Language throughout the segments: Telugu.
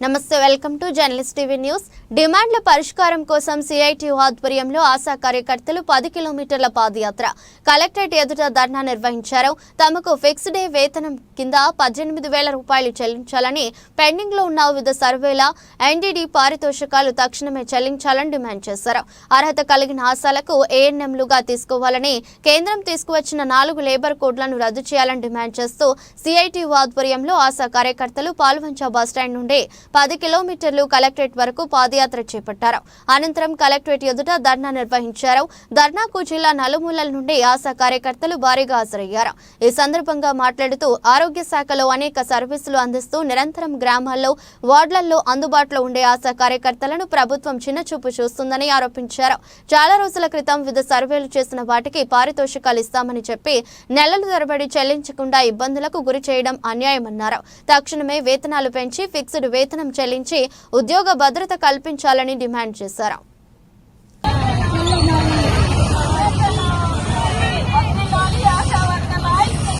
నమస్తే welcome to journalist TV news. డిమాండ్ల పరిష్కారం కోసం సిఐటి ఆధ్వర్యంలో ఆశా కార్యకర్తలు పది కిలోమీటర్ల పాదయాత్ర. కలెక్టరేట్ ఎదుట ధర్నా నిర్వహించారు. తమకు ఫిక్స్ డే వేతనం కింద పద్దెనిమిది వేల రూపాయలు చెల్లించాలని పెండింగ్లో ఉన్న వివిధ సర్వేల ఎన్డీడీ పారితోషికాలు తక్షణమే చెల్లించాలని డిమాండ్ చేశారు. అర్హత కలిగిన ఆశాలకు ఏఎన్ఎంలుగా తీసుకోవాలని కేంద్రం తీసుకువచ్చిన నాలుగు లేబర్ కోడ్లను రద్దు చేయాలని డిమాండ్ చేస్తూ సిఐటి ఆధ్వర్యంలో ఆశా కార్యకర్తలు పాల్వంచ బస్టాండ్ నుండి పది కిలోమీటర్లు కలెక్టరేట్ వరకు పాదయాత్ర చేపట్టారు. అనంతరం కలెక్టరేట్ ఎదుట ధర్నా నిర్వహించారు. ధర్నాకు జిల్లా నలుమూలల నుండి ఆశా కార్యకర్తలు భారీగా హాజరయ్యారు. ఈ సందర్భంగా మాట్లాడుతూ ఆరోగ్య శాఖలో అనేక సర్వీసులు అందిస్తూ నిరంతరం గ్రామాల్లో వార్డులలో అందుబాటులో ఉండే ఆశా కార్యకర్తలను ప్రభుత్వం చిన్నచూపు చూస్తుందని ఆరోపించారు. చాలా రోజుల క్రితం వివిధ సర్వేలు చేసిన వాటికి పారితోషికాలు ఇస్తామని చెప్పి నెలల తరబడి చెల్లించకుండా ఇబ్బందులకు గురి చేయడం అన్యాయమన్నారు. తక్షణమే వేతనాలు పెంచి ఫిక్స్డ్ వేతనం చెల్లించి ఉద్యోగ భద్రత కల్పించాలని డిమాండ్ చేశారు.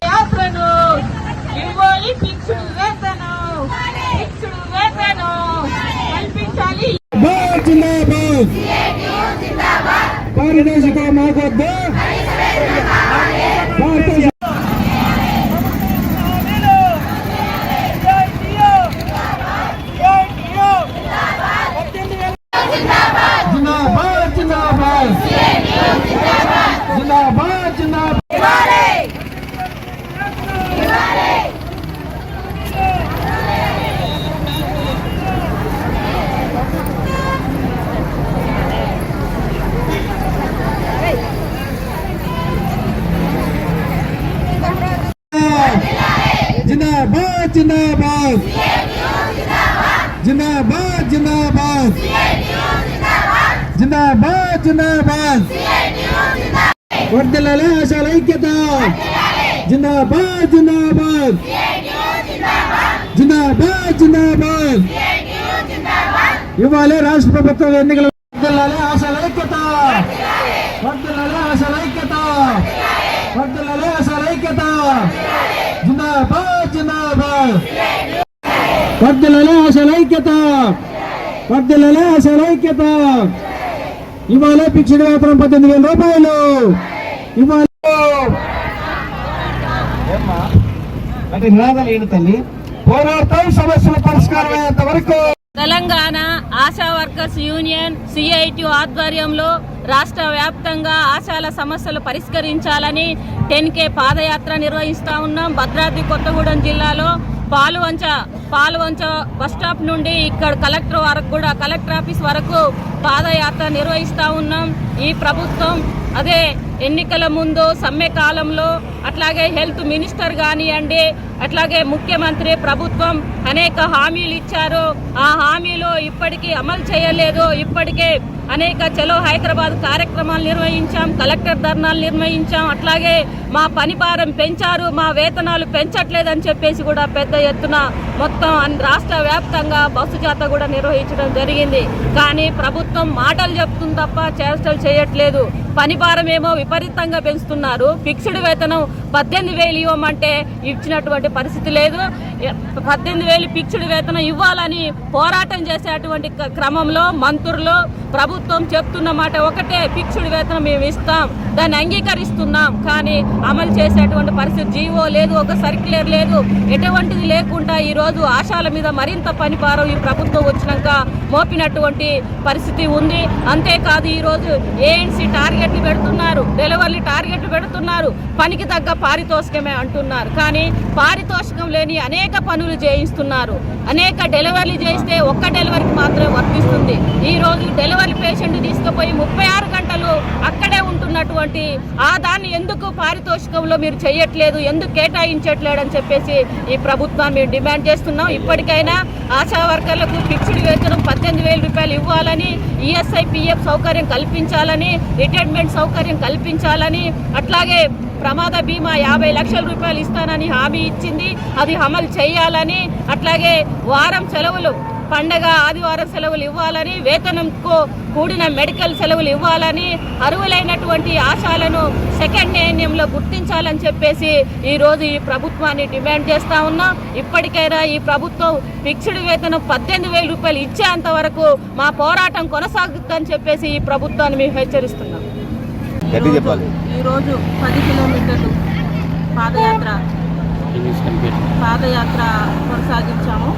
యాత్రను ఇవ్వాలి ఫిక్స్డ్ వేతనం ఫిక్స్డ్ వేతనం కల్పించాలి బార్ జిందాబాద్ పారదర్శక మాకొద్దు భారత జిందాబాద్ జిందాబాద్ జిందాబాద్ జిందాబాద్ జిందాబాద్ జిందాబాద్. జిందాబాద్ జిందాబాద్. జిందాబాద్ జిందాబాద్. వర్దిల్లాలి ఆశాల ఐక్యత. జిందాబాద్ జిందాబాద్. జిందాబాద్ జిందాబాద్. ఇవ్వాలి రాష్ట్ర ప్రభుత్వం ఎన్నికలు వర్దిల్లాలి ఆశాల ఐక్యత. వర్దిల్లాలి ఆశాల ఐక్యత. వర్దిల్లాలి ఆశాల ఐక్యత. జిందాబాద్. జిందాబాద్ వర్దిల్లాలి ఐక్యత. వర్దిల్లాలి ఆశాల ఐక్యత. ఇవాళ ఫిక్స్డ్ వ్యాపారం పద్దెనిమిది వేల రూపాయలు. ఇవాళ అంటే నినాదాలు ఏంటి తల్లి? సమస్యల పరిష్కారం వరకు Telangana ASHA workers union CIT ఆధ్వర్యంలో రాష్ట్ర వ్యాప్తంగా ఆశాల సమస్యలు పరిష్కరించాలని టెన్ కే పాదయాత్ర నిర్వహిస్తూ ఉన్నాం. భద్రాద్రి కొత్తగూడెం జిల్లాలో పాలువంచ పాలువంచ బస్ స్టాప్ నుండి ఇక్కడ కలెక్టర్ వరకు కూడా కలెక్టర్ ఆఫీస్ వరకు పాదయాత్ర నిర్వహిస్తూ ఉన్నాం. ఈ ప్రభుత్వం అదే ఎన్నికల ముందు సమ్మె కాలంలో అట్లాగే హెల్త్ మినిస్టర్ కానివ్వండి అట్లాగే ముఖ్యమంత్రి ప్రభుత్వం అనేక హామీలు ఇచ్చారు. ఆ హామీలు ఇప్పటికీ అమలు చేయలేదు. ఇప్పటికే అనేక చలో హైదరాబాద్ కార్యక్రమాలు నిర్వహించాం కలెక్టర్ ధర్నాలు నిర్వహించాం. అట్లాగే మా పనిభారం పెంచారు మా వేతనాలు పెంచట్లేదని చెప్పేసి కూడా పెద్ద ఎత్తున మొత్తం అన్- రాష్ట్ర వ్యాప్తంగా బస్సు జాత కూడా నిర్వహించడం జరిగింది. కానీ ప్రభుత్వం మాటలు చెప్తుంది తప్ప చేష్టలు చేయట్లేదు. పని భారం ఏమో విపరీతంగా పెంచుతున్నారు. ఫిక్స్డ్ వేతనం పద్దెనిమిది వేలు ఇవ్వమంటే ఇచ్చినటువంటి పరిస్థితి లేదు. పద్దెనిమిది వేలు పిక్చుడు వేతనం ఇవ్వాలని పోరాటం చేసేటువంటి క- క్రమంలో మంత్రులు ప్రభుత్వం చెప్తున్న మాట ఒకటే పిక్చుడు వేతనం మేము ఇస్తాం దాన్ని అంగీకరిస్తున్నాం కానీ అమలు చేసేటువంటి పరిస్థితి జీవో లేదు ఒక సర్క్యులర్ లేదు ఎటువంటిది లేకుండా ఈ రోజు ఆశాల మీద మరింత పనిపారం ఈ ప్రభుత్వం వచ్చినాక మోపినటువంటి పరిస్థితి ఉంది. అంతేకాదు ఈ రోజు ఏఎన్సీ టార్గెట్లు పెడుతున్నారు డెలివరీ టార్గెట్లు పెడుతున్నారు పనికి తగ్గ పారితోషికమే అంటున్నారు. కానీ పారితోషికం లేని అనేక పనులు చేయిస్తున్నారు. అనేక డెలివరీలు చేస్తే ఒక్క డెలివరీకి మాత్రమే వర్తిస్తుంది. ఈ రోజు డెలివరీ పేషెంట్ తీసుకుపోయి ముప్పై ఆరు గంటలు అక్కడే ఉంటున్నటువంటి ఆ దాన్ని ఎందుకు పారితోషికంలో మీరు చేయట్లేదు ఎందుకు కేటాయించట్లేదు అని చెప్పేసి ఈ ప్రభుత్వాన్ని మేము డిమాండ్ చేస్తున్నాం. ఇప్పటికైనా ఆశా వర్కర్లకు ఫిక్స్డ్ వేతనం పద్దెనిమిది వేల రూపాయలు ఇవ్వాలని ఈఎస్ఐ పిఎఫ్ సౌకర్యం కల్పించాలని రిటైర్మెంట్ సౌకర్యం కల్పించాలని అట్లాగే ప్రమాద బీమా యాభై లక్షల రూపాయలు ఇస్తానని హామీ ఇచ్చింది. అది అమలు చేయాలని అట్లాగే వారం సెలవులు పండగ ఆదివారం సెలవులు ఇవ్వాలని వేతనంకు కూడిన మెడికల్ సెలవులు ఇవ్వాలని అర్హులైనటువంటి ఆశాలను సెకండ్ ఏఎన్ఎంలో గుర్తించాలని చెప్పేసి ఈరోజు ఈ ప్రభుత్వాన్ని డిమాండ్ చేస్తూ ఉన్నాం. ఇప్పటికైనా ఈ ప్రభుత్వం ఫిక్స్డ్ వేతనం పద్దెనిమిది వేల రూపాయలు ఇచ్చేంత వరకు మా పోరాటం కొనసాగుతుందని చెప్పేసి ఈ ప్రభుత్వాన్ని మేము హెచ్చరిస్తున్నాం. గట్టి చెప్పాలి. ఈరోజు పది కిలోమీటర్లు పాదయాత్ర. పాదయాత్ర కొనసాగించాము.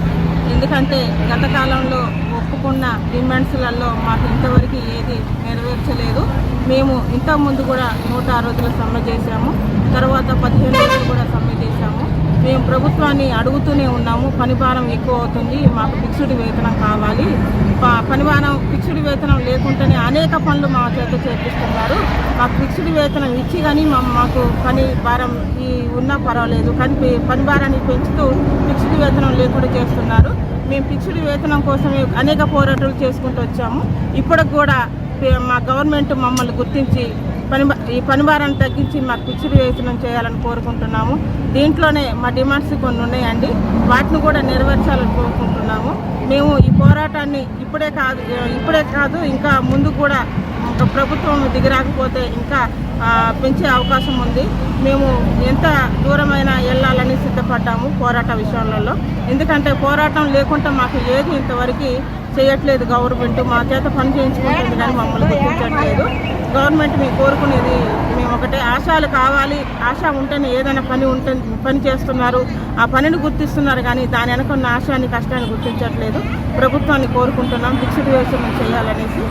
ఎందుకంటే గత కాలంలో ఒప్పుకున్న డిమాండ్స్లలో మాకు ఇంతవరకు ఏది నెరవేర్చలేదు. మేము ఇంతకుముందు కూడా నూట ఆరు రోజులు సమ్మె చేశాము. తర్వాత పదిహేను రోజులు కూడా సమ్మె చేశాము. మేము ప్రభుత్వాన్ని అడుగుతూనే ఉన్నాము. పనిభారం ఎక్కువ అవుతుంది మాకు ఫిక్స్డ్ వేతనం కావాలి. పనిభారం ఫిక్స్డ్ వేతనం లేకుండానే అనేక పనులు మా చేత చేపిస్తున్నారు. మాకు ఫిక్స్డ్ వేతనం ఇచ్చి కానీ మా మాకు పని భారం ఈ ఉన్నా పర్వాలేదు. కానీ పని భారాన్ని పెంచుతూ ఫిక్స్డ్ వేతనం లేకుండా చేస్తున్నారు. మేము ఫిక్స్డ్ వేతనం కోసమే అనేక పోరాటాలు చేసుకుంటూ వచ్చాము. ఇప్పటికి కూడా మా గవర్నమెంట్ మమ్మల్ని గుర్తించి పని ఈ పనిభారాన్ని తగ్గించి మాకు ఫిక్స్డ్ వేతనం చేయాలని కోరుకుంటున్నాము. దీంట్లోనే మా డిమాండ్స్ కొన్ని ఉన్నాయండి. వాటిని కూడా నెరవేర్చాలని కోరుకుంటున్నాము. మేము ఈ పోరాటాన్ని ఇప్పుడే కాదు ఇప్పుడే కాదు ఇంకా ముందు కూడా ప్రభుత్వం దిగిరాకపోతే ఇంకా పెంచే అవకాశం ఉంది. మేము ఎంత దూరమైన వెళ్ళాలని సిద్ధపడ్డాము పోరాట విషయాలలో ఎందుకంటే పోరాటం లేకుండా మాకు ఏది ఇంతవరకు చేయట్లేదు గవర్నమెంట్. మా చేత పని చేయించుకుంటుంది కానీ మమ్మల్ని గుర్తించట్లేదు. గవర్నమెంట్ మేము కోరుకునేది మేము ఒకటే. ఆశాలు కావాలి. ఆశ ఉంటేనే ఏదైనా పని ఉంటే పని చేస్తున్నారు. ఆ పనిని గుర్తిస్తున్నారు కానీ దాని వెనక ఉన్న ఆశాన్ని కష్టాన్ని గుర్తించట్లేదు. ప్రభుత్వాన్ని కోరుకుంటున్నాం. ఫిక్స్డ్ వ్యవసాయం చేయాలనేసి.